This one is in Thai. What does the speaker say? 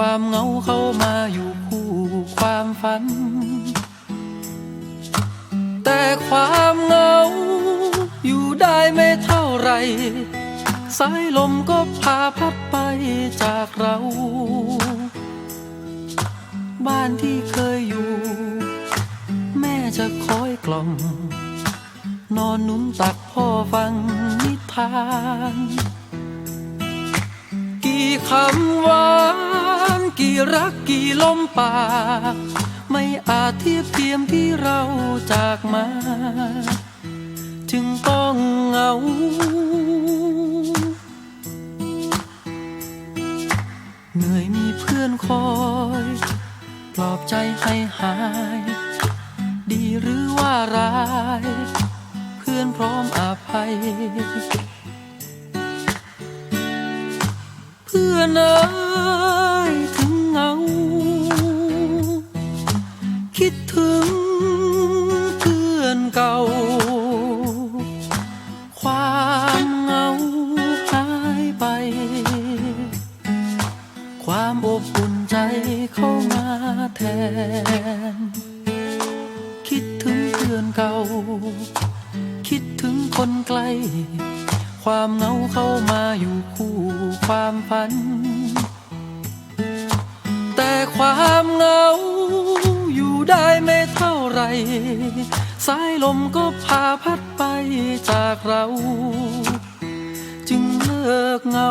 ความเหงาเข้ามาอยู่คู่ความฝัน แต่ความเหงา อยู่ได้ไม่เท่าไร สายลมก็พาพัดไปจากเรา บ้านที่เคยอยู่ แม่จะคอยกล่อม นอนนุ่นตักพ่อฟังนิทาน กี่คำหวา กี่รักกี่ลมปากไม่อาจเทียบเทียมที่เราจากมา จึงต้องเหงา เหนื่อยมีเพื่อนคอยปลอบใจให้หาย ดีหรือว่าร้าย เพื่อนพร้อมอภัย เพื่อนเอ้ ความอบอุ่นใจเข้ามาแทน คิดถึงเพื่อนเก่า คิดถึงคนไกล ความเหงาเข้ามาอยู่คู่ความฝัน แต่ความเหงาอยู่ได้ไม่เท่าไร สายลมก็พาพัดไปจากเรา จึงเลิกเหงา